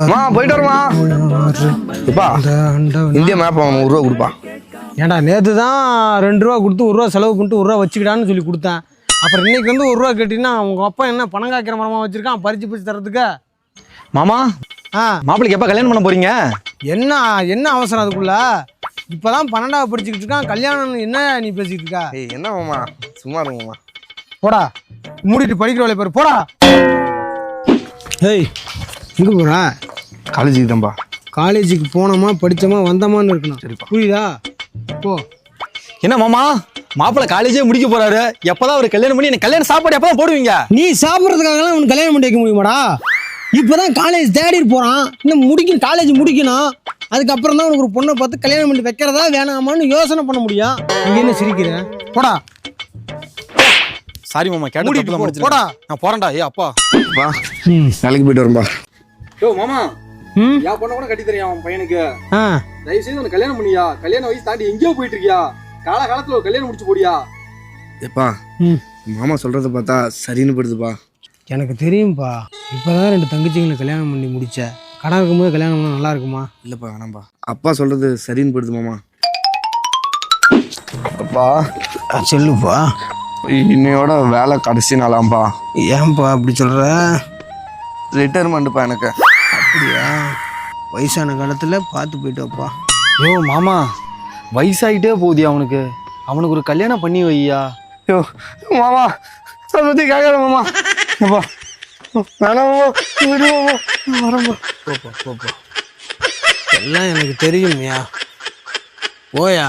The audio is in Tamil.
அம்மா போயிட்டு வருமா? இப்பா இந்திய மேப் அவன் நூறுரூவா கொடுப்பா. ஏன்டா நேற்று தான் ரெண்டு ரூபா கொடுத்து ஒரு ரூபா செலவு பண்ணிட்டு ஒரு ரூபா வச்சுக்கிடான்னு சொல்லி கொடுத்தேன். அப்புறம் இன்னைக்கு வந்து ஒரு ரூபா கேட்டிங்கன்னா உங்க அப்பா என்ன பணம் காய்க்கிற மரமா வச்சிருக்கான் பறிச்சு பறிச்சு தரதுக்கு மாமா ஆ. மாப்பிளைக்கு எப்போ கல்யாணம் பண்ண போறீங்க? என்ன என்ன அவசரம் அதுக்குள்ள? இப்பதான் பன்னெண்டாவது படிச்சுக்கிட்டு இருக்கான் கல்யாணம் என்ன நீ பேசிக்கிட்டு இருக்கா? ஏய் என்ன மாமா? சும்மா இருங்க மாமா. போடா மூடிட்டு படிக்கிற வேலையை பாரு போடா. ஏய் எங்க போற? காலேஜுக்கு தான்ப்பா காலேஜுக்கு போனோமா படிச்சோமா வந்தோமான்னு இருக்கணும். புரியுதா? போ. என்ன மாமா மாப்பிள்ளை காலேஜே முடிக்க போறாரு. எப்பதான் அவர் கல்யாணம் பண்ணி எனக்கு கல்யாணம் சாப்பாடு எப்பதான் போடுவீங்க? நீ சாப்பிட்றதுக்காகலாம் அவனுக்கு கல்யாணம் பண்ணி வைக்க முடியுமாடா? இப்போதான் காலேஜ் தேடிட்டு போறான். இன்னும் முடிக்கணும் காலேஜ் முடிக்கணும். அதுக்கப்புறம் தான் உனக்கு ஒரு பொண்ணை பார்த்து கல்யாணம் பண்ணி வைக்கிறதா வேணாமான்னு யோசனை பண்ண முடியும். நீ என்ன சிரிக்கிற? போடா. சாரி மாமா கேட்டு. போடா. நான் போறேன்டா ஏ அப்பா. வேலைக்கு போயிட்டு வரேன்பா. யோ மாமா. என் பொண்ணை கூட கட்டி தரியா அவன் பையனுக்கு. ஆ. தயவு செய்து உனக்கு கல்யாணம் பண்ணியா? கல்யாணம் வயசு தாண்டி எங்கேயோ போயிட்டு இருக்கியா கால காலத்துல ஒரு கல்யாணம் முடிச்சு போடியா? எப்பா ம். மாமா சொல்றத பார்த்தா சரின்னு படுதுப்பா எனக்கு தெரியும்ப்பா இப்போதான் ரெண்டு தங்கச்சிங்களை கல்யாணம் பண்ணி முடிச்ச. கடன் இருக்கும்போது கல்யாணம் பண்ணா நல்லா இருக்குமா? இல்லப்பா வேணாம்பா. அப்பா சொல்றது சரின்னு படுது மாமா. அப்பா சொல்லுப்பா. இன்னையோட வேலை கடைசி நாளாம்பா ஏன்பா அப்படி சொல்ற? ரிட்டையர்மெண்ட்ப்பா எனக்கு. அப்படியா வயசான காலத்தில் பார்த்து போயிட்டு வாப்பா யோ மாமா வயசாயிட்டே போகுதியா அவனுக்கு. அவனுக்கு ஒரு கல்யாணம் பண்ணி வையா. ஐயோ மாமா அதை பற்றி கேட்கல மாமா. அப்பா வேணாம் மாமா. விடு மாமா. நான் வரேன்ப்பா போப்பா போப்பா எல்லாம் எனக்கு தெரியும்யா போயா?